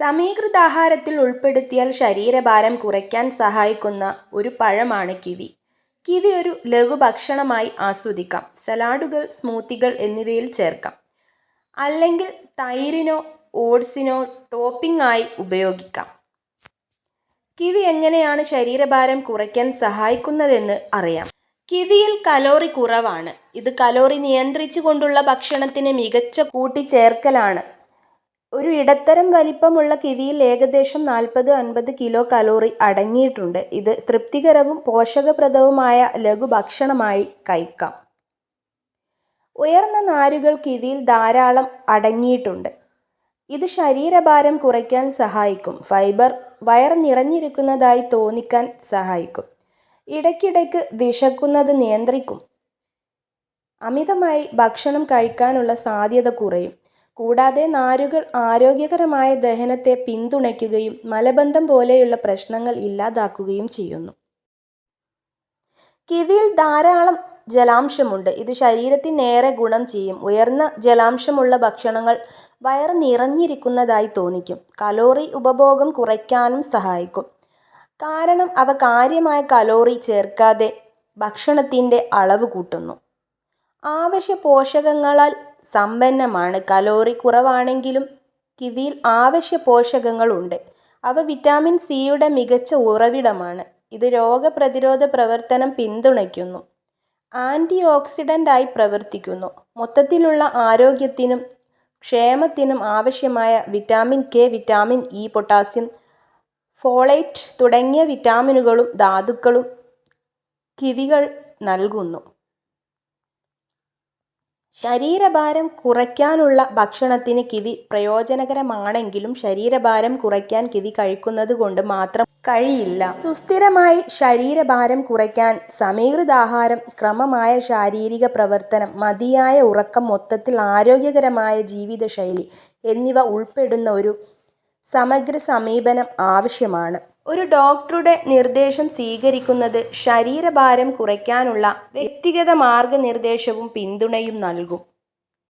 സമീകൃതാഹാരത്തിൽ ഉൾപ്പെടുത്തിയാൽ ശരീരഭാരം കുറയ്ക്കാൻ സഹായിക്കുന്ന ഒരു പഴമാണ് കിവി. കിവി ഒരു ലഘുഭക്ഷണമായി ആസ്വദിക്കാം. സലാഡുകൾ, സ്മൂത്തികൾ എന്നിവയിൽ ചേർക്കാം. അല്ലെങ്കിൽ തൈരിനോ ഓട്സിനോ ടോപ്പിംഗ് ആയി ഉപയോഗിക്കാം. കിവി എങ്ങനെയാണ് ശരീരഭാരം കുറയ്ക്കാൻ സഹായിക്കുന്നതെന്ന് അറിയാം. കിവിയിൽ കലോറി കുറവാണ്. ഇത് കലോറി നിയന്ത്രിച്ചുകൊണ്ടുള്ള ഭക്ഷണത്തിന് മികച്ച കൂട്ടിച്ചേർക്കലാണ്. ഒരു ഇടത്തരം വലിപ്പമുള്ള കിവിയിൽ ഏകദേശം നാൽപ്പത് അൻപത് കിലോ കലോറി അടങ്ങിയിട്ടുണ്ട്. ഇത് തൃപ്തികരവും പോഷകപ്രദവുമായ ലഘുഭക്ഷണമായി കഴിക്കാം. ഉയർന്ന നാരുകൾ കിവിയിൽ ധാരാളം അടങ്ങിയിട്ടുണ്ട്. ഇത് ശരീരഭാരം കുറയ്ക്കാൻ സഹായിക്കും. ഫൈബർ വയർ നിറഞ്ഞിരിക്കുന്നതായി തോന്നിക്കാൻ സഹായിക്കും. ഇടയ്ക്കിടയ്ക്ക് വിശക്കുന്നത് നിയന്ത്രിക്കും. അമിതമായി ഭക്ഷണം കഴിക്കാനുള്ള സാധ്യത കുറയും. കൂടാതെ നാരുകൾ ആരോഗ്യകരമായ ദഹനത്തെ പിന്തുണയ്ക്കുകയും മലബന്ധം പോലെയുള്ള പ്രശ്നങ്ങൾ ഇല്ലാതാക്കുകയും ചെയ്യുന്നു. കിവിയിൽ ധാരാളം ജലാംശമുണ്ട്. ഇത് ശരീരത്തിനേറെ ഗുണം ചെയ്യും. ഉയർന്ന ജലാംശമുള്ള ഭക്ഷണങ്ങൾ വയർ നിറഞ്ഞിരിക്കുന്നതായി തോന്നിക്കും. കലോറി ഉപഭോഗം കുറയ്ക്കാനും സഹായിക്കും. കാരണം അവ കാര്യമായ കലോറി ചേർക്കാതെ ഭക്ഷണത്തിന്റെ അളവ് കൂട്ടുന്നു. അവശ്യ പോഷകങ്ങളാൽ സമ്പന്നമാണ്. കലോറി കുറവാണെങ്കിലും കിവിയിൽ ആവശ്യ പോഷകങ്ങളുണ്ട് അവ വിറ്റാമിൻ സിയുടെ മികച്ച ഉറവിടമാണ്. ഇത് രോഗപ്രതിരോധ പ്രവർത്തനം പിന്തുണയ്ക്കുന്നു. ആന്റി ഓക്സിഡന്റായി പ്രവർത്തിക്കുന്നു. മൊത്തത്തിലുള്ള ആരോഗ്യത്തിനും ക്ഷേമത്തിനും ആവശ്യമായ vitamin K, vitamin E, potassium, folate തുടങ്ങിയ വിറ്റാമിനുകളും ധാതുക്കളും കിവികൾ നൽകുന്നു. ശരീരഭാരം കുറയ്ക്കാനുള്ള ഭക്ഷണത്തിന് കിവി പ്രയോജനകരമാണെങ്കിലും ശരീരഭാരം കുറയ്ക്കാൻ കിവി കഴിക്കുന്നത് കൊണ്ട് മാത്രം കഴിയില്ല. സുസ്ഥിരമായി ശരീരഭാരം കുറയ്ക്കാൻ സമീകൃതാഹാരം, ക്രമമായ ശാരീരിക പ്രവർത്തനം, മതിയായ ഉറക്കം, മൊത്തത്തിൽ ആരോഗ്യകരമായ ജീവിതശൈലി എന്നിവ ഉൾപ്പെടുന്ന ഒരു സമഗ്ര സമീപനം ആവശ്യമാണ്. ഒരു ഡോക്ടറുടെ നിർദ്ദേശം സ്വീകരിക്കുന്നത് ശരീരഭാരം കുറയ്ക്കാനുള്ള വ്യക്തിഗത മാർഗനിർദ്ദേശവും പിന്തുണയും നൽകും.